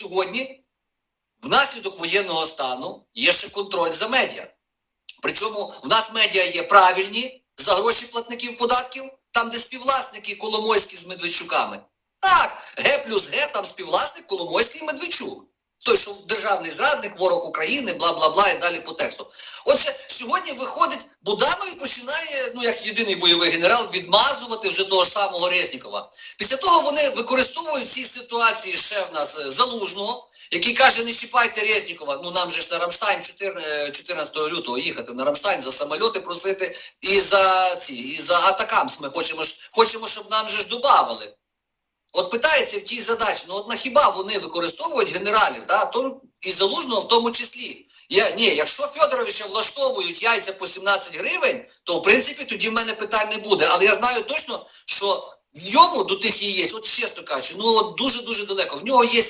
сьогодні, внаслідок воєнного стану, є ще контроль за медіа. Причому в нас медіа є правильні за гроші платників податків, там, де співвласники Коломойські з Медведчуками. Так, Г плюс Г, там співвласник Коломойський і Медведчук. Той, що державний зрадник, ворог України, бла бла бла і далі по тексту. Отже, сьогодні виходить Буданов і починає, ну як єдиний бойовий генерал, відмазувати вже того самого Резнікова. Після того вони використовують в цій ситуації ще в нас е, залужного, який каже: не чіпайте Резнікова. Ну нам же ж на Рамштайн 14, 14 лютого їхати на Рамштайн за самольоти просити і за ці, і за атакамс. Ми хочемо ж хочемо, щоб нам же ж добавили. От питається в тій задачі, ну от на хіба вони використовують генералів, да, то і залужного в тому числі. Я, ні, якщо Федоровича влаштовують яйця по 17 гривень, то в принципі тоді в мене питань не буде. Але я знаю точно, що в ньому до тих яєць, от чесно кажучи, ну от дуже-дуже далеко. В нього є